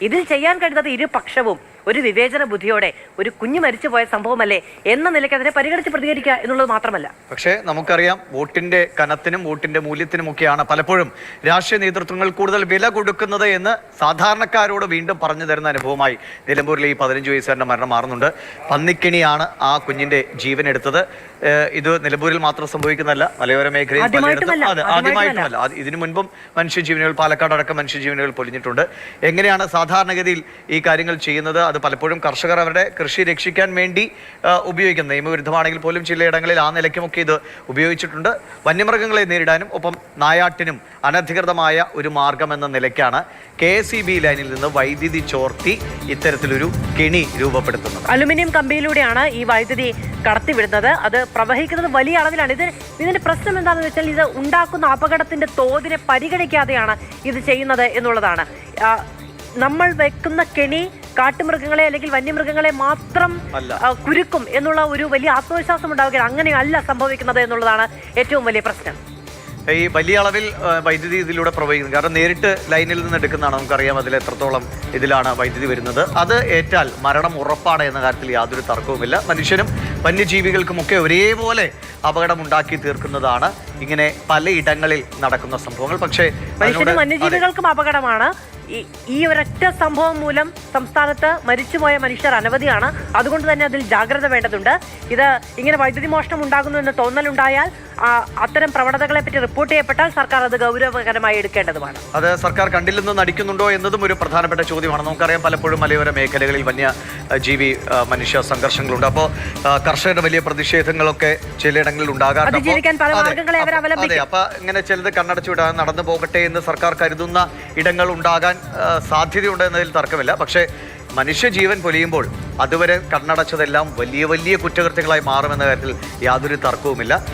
ഇതിൽ ചെയ്യാൻ കഴിയുന്നത് ഇരുപക്ഷവും ഒരു വിവേചന ബുദ്ധിയോടെ ഒരു കുഞ്ഞു മരിച്ചു പോയ സംഭവമല്ലേ എന്ന നിലയ്ക്ക് അതിനെ പരിഗണിച്ച് പ്രതികരിക്കുക എന്നുള്ളത് മാത്രമല്ല. പക്ഷേ നമുക്കറിയാം വോട്ടിന്റെ കനത്തിനും വോട്ടിന്റെ മൂല്യത്തിനും ഒക്കെയാണ് പലപ്പോഴും രാഷ്ട്രീയ നേതൃത്വങ്ങൾ കൂടുതൽ വില കൊടുക്കുന്നത് എന്ന് സാധാരണക്കാരോട് വീണ്ടും പറഞ്ഞു തരുന്ന അനുഭവമായി നിലമ്പൂരിൽ ഈ പതിനഞ്ച് വയസ്സുകാരന്റെ മരണം മാറുന്നുണ്ട്. പന്നിക്കിണിയാണ് ആ കുഞ്ഞിന്റെ ജീവൻ എടുത്തത് ഇത് നിലമ്പൂരിൽ മാത്രം സംഭവിക്കുന്നതല്ല മലയോര മേഖലയിൽ ആദ്യമായിട്ടുമല്ല, ഇതിനു മുൻപും മനുഷ്യജീവനുകൾ പാലക്കാട് അടക്കം മനുഷ്യജീവനുകൾ പൊലിഞ്ഞിട്ടുണ്ട്. എങ്ങനെയാണ് സാധാരണഗതിയിൽ ഈ കാര്യങ്ങൾ ചെയ്യുന്നത്? അത് പലപ്പോഴും കർഷകർ അവരുടെ കൃഷി രക്ഷിക്കാൻ വേണ്ടി ഉപയോഗിക്കുന്നത് നിയമവിരുദ്ധമാണെങ്കിൽ പോലും ചിലയിടങ്ങളിൽ ആ നിലയ്ക്കുമൊക്കെ ഇത് ഉപയോഗിച്ചിട്ടുണ്ട്. വന്യമൃഗങ്ങളെ നേരിടാനും ഒപ്പം നായാട്ടിനും അനധികൃതമായ ഒരു മാർഗമെന്ന നിലയ്ക്കാണ് കെ ഇ ബി ലൈനിൽ നിന്ന് വൈദ്യുതി ചോർത്തി ഇത്തരത്തിലൊരു കെണി രൂപപ്പെടുത്തുന്നത്. അലുമിനിയം കമ്പിയിലൂടെയാണ് ഈ വൈദ്യുതി കടത്തിവിടുന്നത്. അത് പ്രവഹിക്കുന്നത് വലിയ അളവിലാണ്. ഇത് ഇതിന്റെ പ്രശ്നം എന്താണെന്ന് വെച്ചാൽ ഇത് ഉണ്ടാക്കുന്ന അപകടത്തിന്റെ തോതിനെ പരിഗണിക്കാതെയാണ് ഇത് ചെയ്യുന്നത് എന്നുള്ളതാണ്. നമ്മൾ വെക്കുന്ന കെണി കാട്ടുമൃഗങ്ങളെ അല്ലെങ്കിൽ വന്യമൃഗങ്ങളെ മാത്രം കുരുക്കും എന്നുള്ള ഒരു വലിയ ആത്മവിശ്വാസം ഉണ്ടാവുകയാണ്. അങ്ങനെയല്ല സംഭവിക്കുന്നത് എന്നുള്ളതാണ് ഏറ്റവും വലിയ പ്രശ്നം. ഈ വലിയ അളവിൽ വൈദ്യുതി ഇതിലൂടെ പ്രവഹിക്കുന്നു. കാരണം നേരിട്ട് ലൈനിൽ നിന്ന് എടുക്കുന്നതാണ്. നമുക്കറിയാം അതിൽ എത്രത്തോളം ഇതിലാണ് വൈദ്യുതി വരുന്നത്. അത് ഏറ്റാൽ മരണം ഉറപ്പാണ് എന്ന കാര്യത്തിൽ യാതൊരു തർക്കവുമില്ല. മനുഷ്യനും വന്യജീവികൾക്കുമൊക്കെ ഒരേപോലെ അപകടമുണ്ടാക്കി തീർക്കുന്നതാണ് ഇങ്ങനെ പലയിടങ്ങളിൽ നടക്കുന്ന സംഭവങ്ങൾ. പക്ഷേ. വന്യജീവികൾക്കും അപകടമാണ്. ഈ ഒരൊറ്റ സംഭവം മൂലം സംസ്ഥാനത്ത് മരിച്ചുപോയ മനുഷ്യർ അനവധിയാണ്. അതുകൊണ്ട് തന്നെ അതിൽ ജാഗ്രത വേണ്ടതുണ്ട്. ഇത് ഇങ്ങനെ വൈദ്യുതി മോഷണം ഉണ്ടാകുന്നു എന്ന് തോന്നലുണ്ടായാൽ അത്തരം പ്രവണതകളെ പറ്റി റിപ്പോർട്ട് ചെയ്യപ്പെട്ടാൽ സർക്കാർ അത് ഗൗരവകരമായി എടുക്കേണ്ടതുമാണ്. അത് സർക്കാർ കണ്ടില്ലെന്ന് നടിക്കുന്നുണ്ടോ എന്നതും ഒരു പ്രധാനപ്പെട്ട ചോദ്യമാണ്. നമുക്കറിയാം പലപ്പോഴും മലയോര മേഖലകളിൽ വന്യ ജീവി മനുഷ്യ സംഘർഷങ്ങളുണ്ട്. അപ്പോൾ കർഷകരുടെ വലിയ പ്രതിഷേധങ്ങളൊക്കെ ചിലയിടങ്ങളിൽ ഉണ്ടാകാറുണ്ട്. അപ്പൊ- ഇങ്ങനെ ചിലത് കണ്ണടച്ചു വിടാൻ നടന്നു പോകട്ടെ എന്ന് സർക്കാർ കരുതുന്ന ഇടങ്ങൾ ഉണ്ടാകാൻ സാധ്യതയുണ്ട് എന്നതിൽ തർക്കമില്ല. പക്ഷേ മനുഷ്യജീവൻ പൊലിയുമ്പോൾ അതുവരെ കണ്ണടച്ചതെല്ലാം വലിയ വലിയ കുറ്റകൃത്യങ്ങളായി മാറുമെന്ന കാര്യത്തിൽ യാതൊരു തർക്കവുമില്ല.